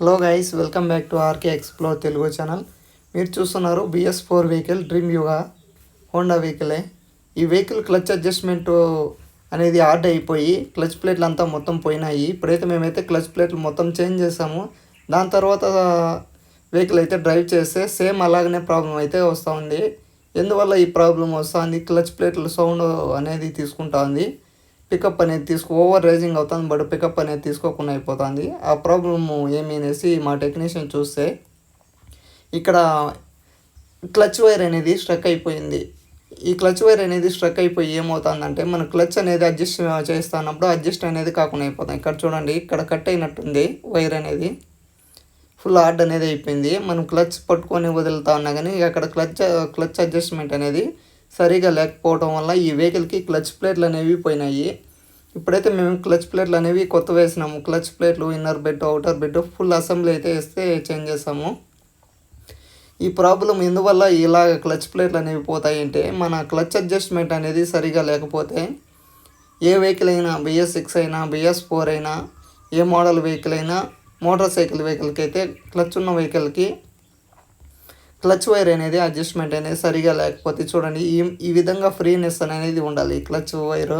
Hello guys welcome back to RK explore Telugu channel మీరు చూస్తున్నారు BS four vehicle dream Yuga Honda వెహికలే ఈ vehicle clutch adjustment అనేది ఆర్డ్ అయిపోయి clutch ప్లేట్లు అంతా మొత్తం పోయినాయి. ఇప్పుడైతే మేమైతే క్లచ్ ప్లేట్లు మొత్తం చేంజ్ చేసాము. దాని తర్వాత వెహికల్ అయితే డ్రైవ్ చేస్తే సేమ్ అలాగనే ప్రాబ్లం అయితే వస్తూ ఉంది. ఎందువల్ల ఈ ప్రాబ్లం వస్తుంది క్లచ్ ప్లేట్లు సౌండ్ అనేది తీసుకుంటా ఉంది. పికప్ అనేది తీసుకో ఓవర్ రైజింగ్ అవుతుంది బట్ పికప్ అనేది తీసుకోకుండా అయిపోతుంది. ఆ ప్రాబ్లము ఏమి అనేసి మా టెక్నీషియన్ చూస్తే ఇక్కడ క్లచ్ వైర్ అనేది స్ట్రక్ అయిపోయింది. ఈ క్లచ్ వైర్ అనేది స్ట్రక్ అయిపోయి ఏమవుతుందంటే మన క్లచ్ అనేది అడ్జస్ట్ చేస్తున్నప్పుడు అడ్జస్ట్ అనేది కాకుండా అయిపోతుంది ఇక్కడ చూడండి ఇక్కడ కట్ అయినట్టుంది వైర్ అనేది. ఫుల్ హార్డ్ అనేది అయిపోయింది. మనం క్లచ్ పట్టుకొని వదులుతా ఉన్నా కానీ అక్కడ క్లచ్ క్లచ్ అడ్జస్ట్మెంట్ అనేది సరిగా లేకపోవడం వల్ల ఈ వెహికల్కి క్లచ్ ప్లేట్లు అనేవి పోయినాయి. ఇప్పుడైతే మేము క్లచ్ ప్లేట్లు అనేవి కొత్త వేసినాము. క్లచ్ ప్లేట్లు inner bed outer bed full assembly అయితే వేస్తే చేంజ్ చేసాము ఈ ప్రాబ్లం ఎందువల్ల ఇలాగ క్లచ్ ప్లేట్లు అనేవి పోతాయి అంటే మన క్లచ్ అడ్జస్ట్మెంట్ అనేది సరిగా లేకపోతే ఏ వెహికల్ అయినా బిఎస్ సిక్స్ అయినా బిఎస్ ఫోర్ అయినా ఏ మోడల్ వెహికల్ అయినా మోటార్ సైకిల్ వెహికల్కి అయితే క్లచ్ ఉన్న వెహికల్కి క్లచ్ వైర్ అనేది అడ్జస్ట్మెంట్ అనేది సరిగా లేకపోతే చూడండి ఈ ఈ విధంగా ఫ్రీనెస్ అనేది ఉండాలి క్లచ్ వైర్.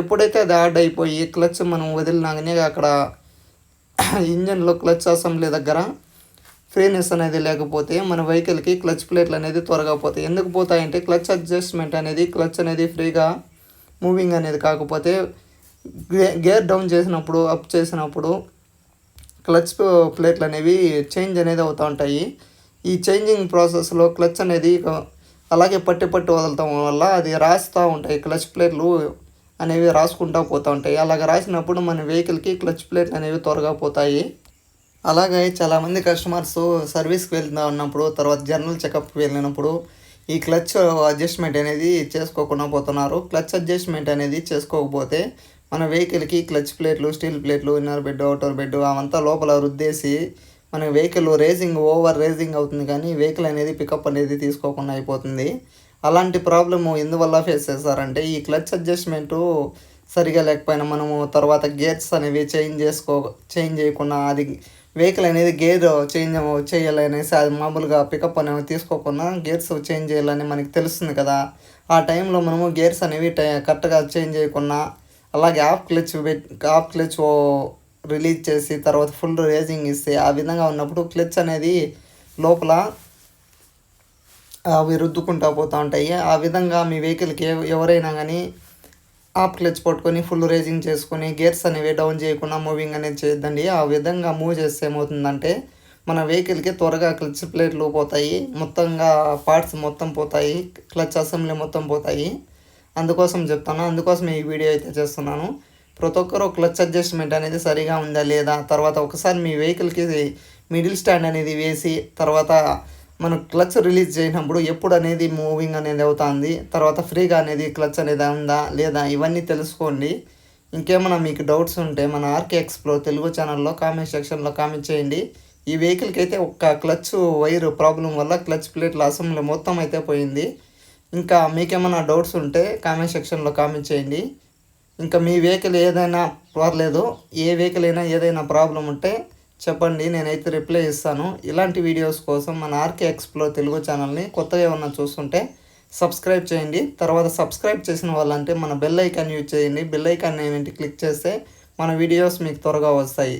ఎప్పుడైతే అది యాడ్ అయిపోయి క్లచ్ మనం వదిలినాకనే అక్కడ ఇంజన్లో క్లచ్ అసెంబ్లీ దగ్గర ఫ్రీనెస్ అనేది లేకపోతే మన వెహికల్కి క్లచ్ ప్లేట్లు అనేది త్వరగా పోతాయి. ఎందుకు పోతాయంటే క్లచ్ అడ్జస్ట్మెంట్ అనేది క్లచ్ అనేది ఫ్రీగా మూవింగ్ అనేది కాకపోతే గేర్ డౌన్ చేసినప్పుడు అప్ చేసినప్పుడు క్లచ్ ప్లేట్లు అనేవి చేంజ్ అనేది అవుతూ ఉంటాయి. ఈ చేంజింగ్ ప్రాసెస్లో క్లచ్ అనేది అలాగే పట్టి పట్టి వదలటం వల్ల అది రాస్తూ ఉంటాయి. క్లచ్ ప్లేట్లు అనేవి రాసుకుంటూ పోతూ ఉంటాయి. అలాగ రాసినప్పుడు మన వెహికల్కి క్లచ్ ప్లేట్లు అనేవి త్వరగా పోతాయి. అలాగే చాలామంది కస్టమర్స్ సర్వీస్కి వెళ్తా ఉన్నప్పుడు తర్వాత జనరల్ చెకప్కి వెళ్ళినప్పుడు ఈ క్లచ్ అడ్జస్ట్మెంట్ అనేది చేసుకోకుండా పోతున్నారు. క్లచ్ అడ్జస్ట్మెంట్ అనేది చేసుకోకపోతే మన వెహికల్కి క్లచ్ ప్లేట్లు స్టీల్ ప్లేట్లు ఇన్నర్ బెడ్ అవుటర్ బెడ్ అవంతా లోపల రుద్దేసి మన వెహికల్ రేసింగ్ ఓవర్ రేసింగ్ అవుతుంది కానీ వెహికల్ అనేది పికప్ అనేది తీసుకోకుండా అయిపోతుంది. అలాంటి ప్రాబ్లము ఎందువల్ల ఫేస్ చేస్తారంటే ఈ క్లచ్ అడ్జస్ట్మెంటు సరిగా లేకపోయినా మనము తర్వాత గేర్స్ అనేవి చేంజ్ చేసుకో చేంజ్ చేయకుండా అది వెహికల్ అనేది గేర్ చేంజ్ చేయాలనేసి అది మామూలుగా పికప్ అనేవి తీసుకోకుండా గేర్స్ చేంజ్ చేయాలని మనకి తెలుస్తుంది కదా. ఆ టైంలో మనము గేర్స్ అనేవి కరెక్ట్గా చేంజ్ చేయకుండా అలాగే off clutch off clutch release చేసి తర్వాత ఫుల్ రేజింగ్ ఇస్తే ఆ విధంగా ఉన్నప్పుడు క్లచ్ అనేది లోపల అవి రుద్దుకుంటా పోతూ ఉంటాయి. ఆ విధంగా మీ వెహికల్కి ఎవరైనా కానీ ఆప్ క్లచ్ పట్టుకొని ఫుల్ రేజింగ్ చేసుకొని గేర్స్ అనేవి డౌన్ చేయకుండా మూవింగ్ అనేది చేయొద్దండి. ఆ విధంగా మూవ్ చేస్తే ఏమవుతుందంటే మన వెహికల్కి త్వరగా క్లచ్ ప్లేట్లు పోతాయి. మొత్తంగా పార్ట్స్ మొత్తం పోతాయి. క్లచ్ అసెంబ్లీ మొత్తం పోతాయి. అందుకోసం చెప్తాను. అందుకోసం ఈ వీడియో అయితే చేస్తున్నాను. ప్రతి ఒక్కరు క్లచ్ అడ్జస్ట్మెంట్ అనేది సరిగా ఉందా లేదా? తర్వాత ఒకసారి మీ వెహికల్కి మిడిల్ స్టాండ్ అనేది వేసి తర్వాత మనం క్లచ్ రిలీజ్ చేసినప్పుడు ఎప్పుడు అనేది మూవింగ్ అనేది అవుతుంది తర్వాత ఫ్రీగా అనేది క్లచ్ అనేది ఉందా లేదా ఇవన్నీ తెలుసుకోండి. ఇంకేమైనా మీకు డౌట్స్ ఉంటే మన ఆర్కే ఎక్స్ప్లో తెలుగు ఛానల్లో కామెంట్ సెక్షన్లో కామెంట్ చేయండి. ఈ వెహికల్కి అయితే ఒక్క క్లచ్ వైర్ ప్రాబ్లం వల్ల క్లచ్ ప్లేట్ల అసెంబ్లీ మొత్తం అయితే పోయింది. ఇంకా మీకేమైనా డౌట్స్ ఉంటే కామెంట్ సెక్షన్లో కామెంట్ చేయండి. ఇంకా మీ వెహికల్ ఏదైనా పర్లేదు ఏ వెహికల్ అయినా ఏదైనా ప్రాబ్లం ఉంటే చెప్పండి నేనైతే రిప్లై ఇస్తాను. ఇలాంటి వీడియోస్ కోసం మన ఆర్కే ఎక్స్ప్లో తెలుగు ఛానల్ని కొత్తగా ఏమన్నా చూస్తుంటే సబ్స్క్రైబ్ చేయండి. తర్వాత సబ్స్క్రైబ్ చేసిన వాళ్ళంటే మన బెల్ ఐకాన్ యూజ్ చేయండి. బెల్ ఐకాన్ ఏమిటి? క్లిక్ చేస్తే మన వీడియోస్ మీకు త్వరగా వస్తాయి.